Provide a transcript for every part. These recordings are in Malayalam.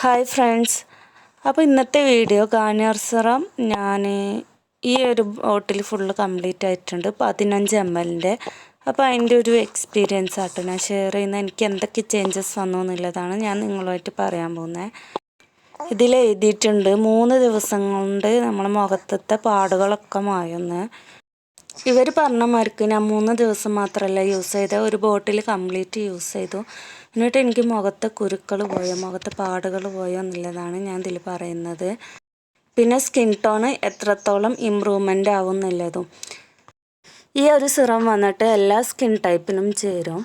Hi friends. അപ്പോൾ ഇന്നത്തെ വീഡിയോ ഗാർണിയർ ഞാൻ ഈ ഒരു ബോട്ടിൽ ഫുള്ള് കംപ്ലീറ്റ് ആയിട്ടുണ്ട് പതിനഞ്ച് എം എല്ലിന്റെ അപ്പോൾ അതിന്റെ ഒരു എക്സ്പീരിയൻസ് ആട്ടോ ഞാൻ ഷെയർ ചെയ്യുന്ന എനിക്ക് എന്തൊക്കെ ചേഞ്ചസ് വന്നു എന്നുള്ളതാണ് ഞാൻ നിങ്ങളുമായിട്ട് പറയാൻ പോകുന്നത് ഇതിൽ എഴുതിയിട്ടുണ്ട് മൂന്ന് ദിവസം കൊണ്ട് നമ്മളെ മുഖത്തത്തെ പാടുകളൊക്കെ മായൊന്ന്. ഇവർ പറഞ്ഞ മാർക്ക് ഞാൻ മൂന്ന് ദിവസം മാത്രമല്ല യൂസ് ചെയ്ത ഒരു ബോട്ടിൽ കംപ്ലീറ്റ് യൂസ് ചെയ്തു. എന്നിട്ട് എനിക്ക് മുഖത്തെ കുരുക്കൾ പോയോ മുഖത്തെ പാടുകൾ പോയോ എന്നുള്ളതാണ് ഞാൻ ഇതിൽ പറയുന്നത്. പിന്നെ സ്കിൻ ടോൺ എത്രത്തോളം ഇമ്പ്രൂവ്മെന്റ് ആവും എന്നുള്ളതും. ഈ ഒരു സിറം വന്നിട്ട് എല്ലാ സ്കിൻ ടൈപ്പിനും ചേരും.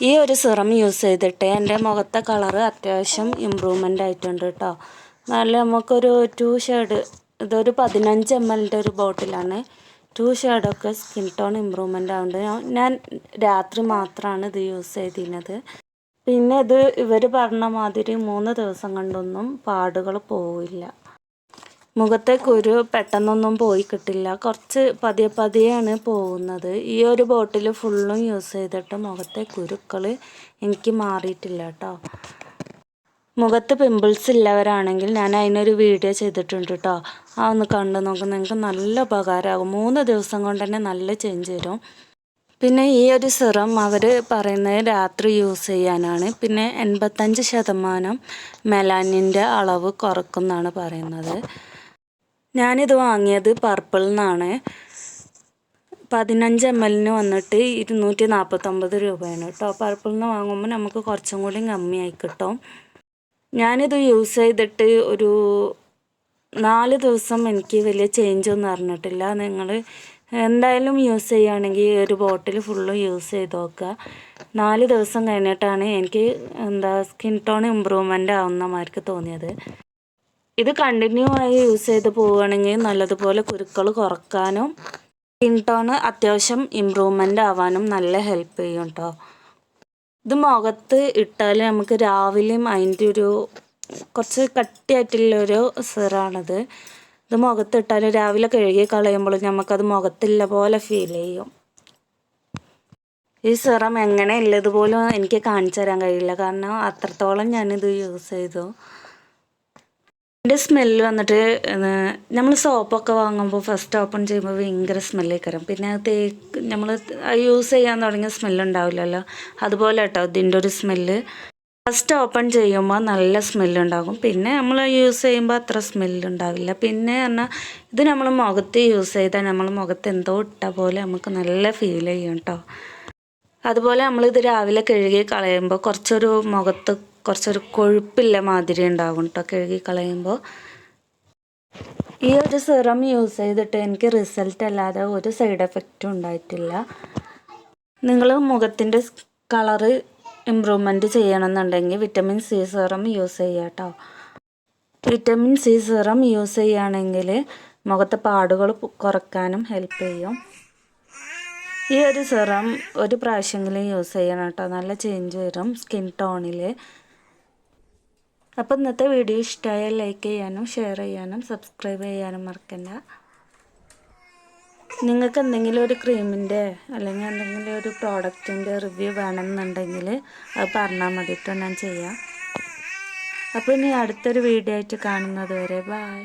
ഈ ഒരു സിറം യൂസ് ചെയ്തിട്ട് എന്റെ മുഖത്തെ കളറ് അത്യാവശ്യം ഇമ്പ്രൂവ്മെന്റ് ആയിട്ടുണ്ട് കേട്ടോ നല്ല നമുക്കൊരു ടു ഷെയ്ഡ് ഇതൊരു പതിനഞ്ച് എം എല്ലിന്റെ ഒരു ബോട്ടിലാണ്. ടു ഷെയ്ഡൊക്കെ സ്കിൻ ടോൺ ഇമ്പ്രൂവ്മെന്റ് ആവുന്നുണ്ട്. ഞാൻ രാത്രി മാത്രമാണ് ഇത് യൂസ് ചെയ്തിരുന്നത്. പിന്നെ ഇത് ഇവർ പറഞ്ഞ മാതിരി മൂന്ന് ദിവസം കൊണ്ടൊന്നും പാടുകൾ പോവില്ല. മുഖത്തെ കുരു പെട്ടെന്നൊന്നും പോയി കിട്ടില്ല. കുറച്ച് പതിയെ പതിയെയാണ് പോകുന്നത്. ഈ ഒരു ബോട്ടിൽ ഫുള്ളും യൂസ് ചെയ്തിട്ട് മുഖത്തെ കുരുക്കൾ എനിക്ക് മാറിയിട്ടില്ല കേട്ടോ മുഖത്ത് പിമ്പിൾസ് ഇല്ലവരാണെങ്കിൽ ഞാൻ അതിനൊരു വീഡിയോ ചെയ്തിട്ടുണ്ട് കേട്ടോ ആ ഒന്ന് കണ്ടു നോക്കും. നിങ്ങൾക്ക് നല്ല ഉപകാരമാകും മൂന്ന് ദിവസം കൊണ്ട് തന്നെ നല്ല ചേഞ്ച് വരും. പിന്നെ ഈ ഒരു സിറം അവർ പറയുന്നത് രാത്രി യൂസ് ചെയ്യാനാണ്. പിന്നെ എൺപത്തഞ്ച് ശതമാനം മെലാനിന്റെ അളവ് കുറക്കുന്നാണ് പറയുന്നത്. ഞാനിത് വാങ്ങിയത് പർപ്പിൾ നിന്നാണ്. പതിനഞ്ച് എം എല്ലിന് വന്നിട്ട് ഇരുന്നൂറ്റി നാൽപ്പത്തൊമ്പത് രൂപയാണ് കേട്ടോ പർപ്പിൾ നിന്ന് വാങ്ങുമ്പോൾ നമുക്ക് കുറച്ചും കൂടി കമ്മിയായി കിട്ടും. ഞാനിത് യൂസ് ചെയ്തിട്ട് ഒരു നാല് ദിവസം എനിക്ക് വലിയ ചേഞ്ച് ഒന്നും അറിഞ്ഞിട്ടില്ല. നിങ്ങൾ എന്തായാലും യൂസ് ചെയ്യുകയാണെങ്കിൽ ഒരു ബോട്ടിൽ ഫുള്ള് യൂസ് ചെയ്ത് നോക്കുക. നാല് ദിവസം കഴിഞ്ഞിട്ടാണ് എനിക്ക് എന്താ സ്കിൻ ടോൺ ഇമ്പ്രൂവ്മെന്റ് ആവുന്ന മാർക്ക് തോന്നിയത്. ഇത് കണ്ടിന്യൂ ആയി യൂസ് ചെയ്ത് പോവുകയാണെങ്കിൽ നല്ലതുപോലെ കുരുക്കൾ കുറക്കാനും സ്കിൻ ടോൺ അത്യാവശ്യം ഇമ്പ്രൂവ്മെന്റ് ആവാനും നല്ല ഹെൽപ്പ് ചെയ്യും കേട്ടോ ഇത് മുഖത്ത് ഇട്ടാൽ നമുക്ക് രാവിലെയും അതിന്റെ ഒരു കുറച്ച് കട്ടിയായിട്ടുള്ളൊരു സിറാണിത്. ഇത് മുഖത്തിട്ടാൽ രാവിലെ കഴുകി കളയുമ്പോൾ നമുക്കത് മുഖത്തില്ല പോലെ ഫീൽ ചെയ്യും. ഈ സിറം എങ്ങനെ ഉള്ളതുപോലും എനിക്ക് കാണിച്ചു തരാൻ കഴിയില്ല. കാരണം അത്രത്തോളം ഞാനിത് യൂസ് ചെയ്തു. ഇതിന്റെ സ്മെല്ല് വന്നിട്ട് നമ്മൾ സോപ്പൊക്കെ വാങ്ങുമ്പോൾ ഫസ്റ്റ് ഓപ്പൺ ചെയ്യുമ്പോൾ ഭയങ്കര സ്മെല്ലേക്കരം പിന്നെ അത് തേക്ക് നമ്മൾ യൂസ് ചെയ്യാൻ തുടങ്ങിയ സ്മെല്ലുണ്ടാവില്ലല്ലോ അതുപോലെ കേട്ടോ ഇതിന്റെ ഒരു സ്മെല്ല് ഫസ്റ്റ് ഓപ്പൺ ചെയ്യുമ്പോൾ നല്ല സ്മെല്ലുണ്ടാകും പിന്നെ നമ്മൾ യൂസ് ചെയ്യുമ്പോൾ അത്ര സ്മെല്ലുണ്ടാവില്ല പിന്നെ പറഞ്ഞാൽ ഇത് നമ്മൾ മുഖത്ത് യൂസ് ചെയ്താൽ നമ്മൾ മുഖത്ത് എന്തോ ഇട്ട പോലെ നമുക്ക് നല്ല ഫീൽ ചെയ്യും കേട്ടോ അതുപോലെ നമ്മളിത് രാവിലെ കഴുകി കളയുമ്പോൾ കുറച്ചൊരു മുഖത്ത് കുറച്ചൊരു കൊഴുപ്പില്ല മാതിരി ഉണ്ടാകും കേട്ടോ കഴുകി കളയുമ്പോൾ ഈ ഒരു സിറം യൂസ് ചെയ്തിട്ട് എനിക്ക് റിസൾട്ട് അല്ലാതെ ഒരു സൈഡ് എഫക്റ്റും ഉണ്ടായിട്ടില്ല. നിങ്ങൾ മുഖത്തിന്റെ കളറ് ഇമ്പ്രൂവ്മെന്റ് ചെയ്യണമെന്നുണ്ടെങ്കിൽ വിറ്റമിൻ സി സിറം യൂസ് ചെയ്യുക കേട്ടോ വിറ്റമിൻ സി സിറം യൂസ് ചെയ്യുകയാണെങ്കിൽ മുഖത്തെ പാടുകൾ കുറയ്ക്കാനും ഹെൽപ്പ് ചെയ്യും. ഈ ഒരു സിറം ഒരു പ്രാവശ്യമെങ്കിലും യൂസ് ചെയ്യണം കേട്ടോ നല്ല ചേഞ്ച് വരും സ്കിൻ ടോണിൽ അപ്പോൾ ഇന്നത്തെ വീഡിയോ ഇഷ്ടമായാൽ ലൈക്ക് ചെയ്യാനും ഷെയർ ചെയ്യാനും സബ്സ്ക്രൈബ് ചെയ്യാനും മറക്കണ്ട. നിങ്ങൾക്ക് എന്തെങ്കിലും ഒരു ക്രീമിന്റെ അല്ലെങ്കിൽ എന്തെങ്കിലും ഒരു പ്രോഡക്റ്റിന്റെ റിവ്യൂ വേണമെന്നുണ്ടെങ്കിൽ അത് പറഞ്ഞാൽ മതി കേട്ടോ ഞാൻ ചെയ്യാം. അപ്പോൾ ഇനി അടുത്തൊരു വീഡിയോ ആയിട്ട് കാണുന്നത് വരെ ബായ്